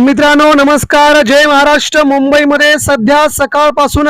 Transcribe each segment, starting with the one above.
मित्रांनो नमस्कार. जय महाराष्ट्र. मुंबईमध्ये सध्या सकाळपासून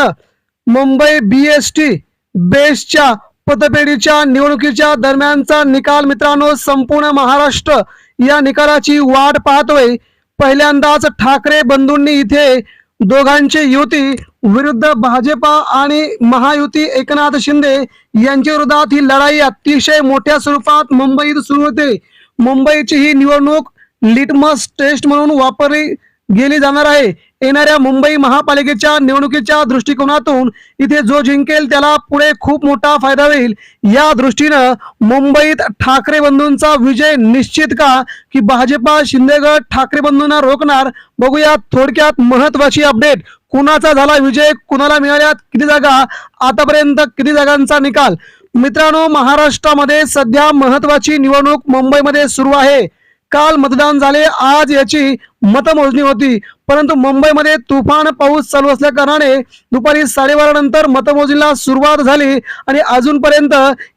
मुंबई बी एस टी बेस्टच्या पतपेढीच्या निवडणुकीच्या दरम्यानचा निकाल मित्रांनो संपूर्ण महाराष्ट्र या निकालाची वाट पाहतोय. पहिल्यांदाच ठाकरे बंधूंनी इथे दोघांची युती विरुद्ध भाजपा आणि महायुती एकनाथ शिंदे यांच्या विरोधात ही लढाई अतिशय मोठ्या स्वरूपात मुंबईत सुरू होते. मुंबईची ही निवडणूक लिटमस टेस्ट म्हणून वापरली गेली जाणार आहे. येणाऱ्या मुंबई महापालिकेच्या निवडणुकीच्या दृष्टिकोनातून इथे जो जिंकेल त्याला पुढे खूप मोठा फायदा होईल. या दृष्टीनं मुंबईत ठाकरे बंधूंचा विजय निश्चित का? की भाजपा शिंदेगड ठाकरे बंधूंना रोखणार? बघूया थोडक्यात महत्वाची अपडेट कुणाचा झाला विजय? कुणाला मिळाल्यात? किती जागा? आतापर्यंत किती जागांचा निकाल? मित्रांनो महाराष्ट्रामध्ये सध्या महत्वाची निवडणूक मुंबईमध्ये सुरू आहे. काल मतदान झाले आज याची मतमोजणी होती. परंतु मुंबईमध्ये तुफान पाऊस चालू असल्या कारणाने दुपारी साडेबारा नंतर मतमोजणीला सुरुवात झाली आणि अजूनपर्यंत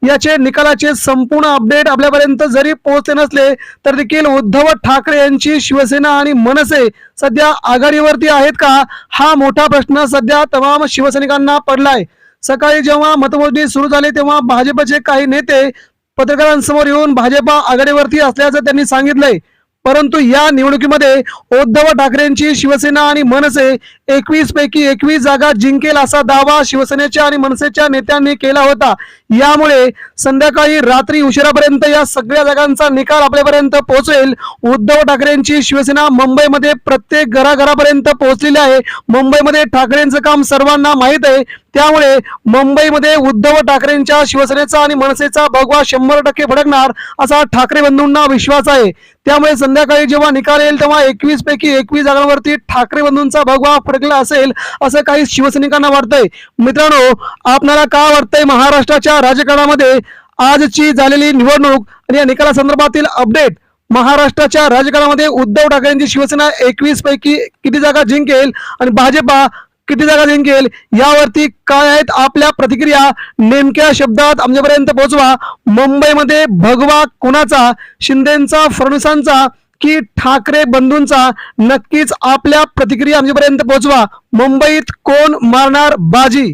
याचे निकालाचे संपूर्ण अपडेट आपल्यापर्यंत जरी पोहोचले नसले तर देखील उद्धव ठाकरे यांची शिवसेना आणि मनसे सध्या आघाडीवरती आहेत का? हा मोठा प्रश्न सध्या तमाम शिवसैनिकांना पडलाय. सकाळी जेव्हा मतमोजणी सुरू झाली तेव्हा भाजपचे काही नेते पत्रकारांसमोर येऊन भाजपा आघाडीवरती असल्याचं त्यांनी सांगितलंय. परंतु या निवडणुकीमध्ये उद्धव ठाकरेंची शिवसेना आणि मनसे एकवीस पैकी एकवीस जागा जिंकेल असा दावा शिवसेनेच्या आणि मनसेच्या नेत्यांनी केला होता. यामुळे संध्याकाळी रात्री उशिरापर्यंत या सगळ्या जागांचा निकाल आपल्यापर्यंत पोहोचेल. उद्धव ठाकरेंची शिवसेना मुंबईमध्ये प्रत्येक घराघरापर्यंत पोहोचलेली आहे. मुंबईमध्ये ठाकरेंचं काम सर्वांना माहीत आहे. त्यामुळे मुंबईमध्ये उद्धव ठाकरेंच्या शिवसेनेचा आणि मनसेचा भगवा शंभर टक्के भडकणार असा ठाकरे बंधूंना विश्वास आहे. त्यामुळे संध्याकाळी जेव्हा निकाल येईल तेव्हा एकवीस पैकी एकवीस जागांवरती ठाकरे बंधूंचा भगवा फडकला असेल असं काही शिवसैनिकांना वाटतंय. मित्रांनो आपल्याला का वाटतंय महाराष्ट्राच्या राजकारणामध्ये? आजची झालेली निवडणूक आणि या निकालासंदर्भातील अपडेट महाराष्ट्राच्या राजकारणामध्ये उद्धव ठाकरेंची शिवसेना एकवीस पैकी किती जागा जिंकेल आणि भाजपा किती जागा जिंकेल यावरती काय आहेत आपल्या प्रतिक्रिया? नेमक्या शब्दात आमच्यापर्यंत पोहोचवा. मुंबईमध्ये भगवा कोणाचा? शिंदेचा फडणवीसांचा की ठाकरे बंधूंचा नक्कीच आपल्या प्रतिक्रिया आमच्यापर्यंत पोहोचवा. मुंबईत कोण मारणार बाजी?